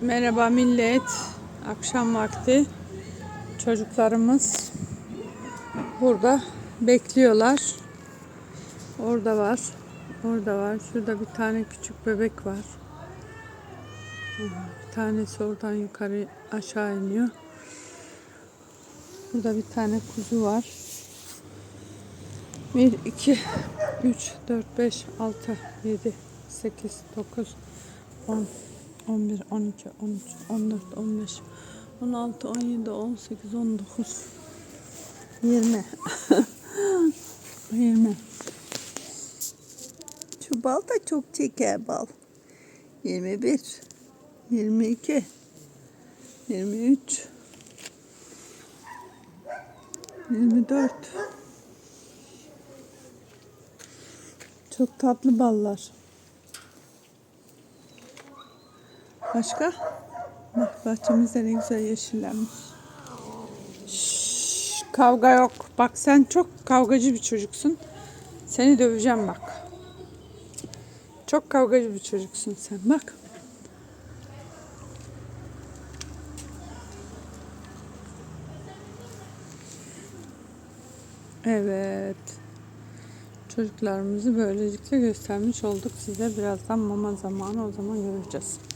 Merhaba millet. Akşam vakti çocuklarımız burada bekliyorlar. Orada var. Orada var. Şurada bir tane küçük bebek var. Bir tanesi oradan yukarı aşağı iniyor. Burada bir tane kuzu var. 1, 2, 3, 4, 5, 6, 7, 8, 9, 10, 11, 12, 13, 14, 15, 16, 17, 18, 19, 20. 20. Şu bal da çok çeker bal. 21, 22, 23 24 Çok tatlı ballar. Başka? Bak bahçemizde ne güzel yeşillenmiş. Şşş, kavga yok. Bak sen çok kavgacı bir çocuksun. Seni döveceğim bak. Çok kavgacı bir çocuksun sen. Bak. Evet. Çocuklarımızı böylelikle göstermiş olduk size. Birazdan mama zamanı o zaman göreceğiz.